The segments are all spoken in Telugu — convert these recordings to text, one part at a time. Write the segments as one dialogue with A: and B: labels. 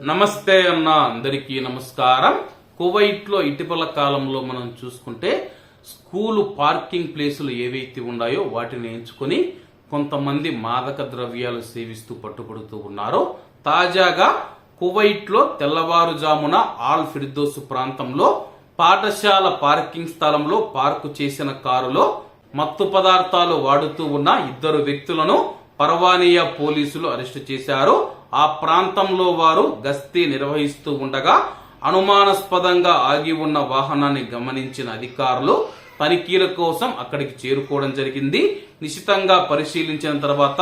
A: నమస్తే అన్న అందరికీ నమస్కారం. కువైట్లో ఇటీవల కాలంలో మనం చూసుకుంటే స్కూలు పార్కింగ్ ప్లేసులు ఏవైతే ఉన్నాయో వాటిని ఎంచుకొని కొంతమంది మాదక ద్రవ్యాలు సేవిస్తూ పట్టుబడుతూ ఉన్నారు తాజాగా కువైట్లో తెల్లవారుజామున ఆల్ ఫిర్దోస్ ప్రాంతంలో పాఠశాల పార్కింగ్ స్థలంలో పార్కు చేసిన కారులో మత్తు పదార్థాలు వాడుతూ ఉన్న ఇద్దరు వ్యక్తులను పర్వానియా పోలీసులు అరెస్టు చేశారు. ఆ ప్రాంతంలో వారు గస్తీ నిర్వహిస్తూ ఉండగా అనుమానాస్పదంగా ఆగి ఉన్న వాహనాన్ని గమనించిన అధికారులు తనిఖీల కోసం అక్కడికి చేరుకోవడం జరిగింది. నిశితంగా పరిశీలించిన తర్వాత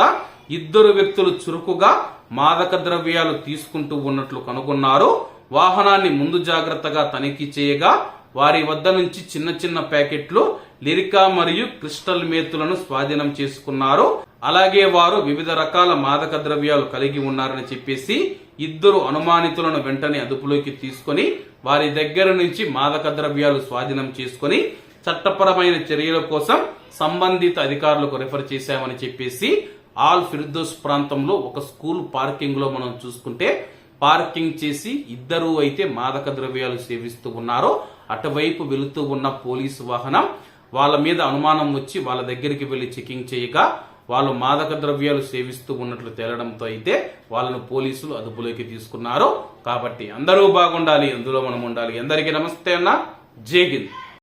A: ఇద్దరు వ్యక్తులు చురుకుగా మాదక ద్రవ్యాలు తీసుకుంటూ ఉన్నట్లు కనుగొన్నారు. వాహనాన్ని ముందు జాగ్రత్తగా తనిఖీ చేయగా వారి వద్ద నుంచి చిన్న చిన్న ప్యాకెట్లు లిరికా మరియు క్రిస్టల్ మేతులను స్వాధీనం చేసుకున్నారు. అలాగే వారు వివిధ రకాల మాదక ద్రవ్యాలు కలిగి ఉన్నారని చెప్పేసి ఇద్దరు అనుమానితులను వెంటనే అదుపులోకి తీసుకొని వారి దగ్గర నుంచి మాదక ద్రవ్యాలు స్వాధీనం చేసుకొని చట్టపరమైన చర్యల కోసం సంబంధిత అధికారులకు రిఫర్ చేశామని చెప్పేసి ఆల్ ఫిర్దోస్ ప్రాంతంలో ఒక స్కూల్ పార్కింగ్లో మనం చూసుకుంటే పార్కింగ్ చేసి ఇద్దరు అయితే మాదక ద్రవ్యాలు సేవిస్తూ ఉన్నారు. అటువైపు వెళుతూ ఉన్న పోలీసు వాహనం వాళ్ళ మీద అనుమానం వచ్చి వాళ్ళ దగ్గరికి వెళ్ళి చెకింగ్ చేయగా వాళ్ళు మాదక ద్రవ్యాలు సేవిస్తూ ఉన్నట్లు తేలడంతో అయితే వాళ్ళను పోలీసులు అదుపులోకి తీసుకున్నారు. కాబట్టి అందరూ బాగుండాలి అందులో మనం ఉండాలి. అందరికీ నమస్తే అన్న. జై హింద్.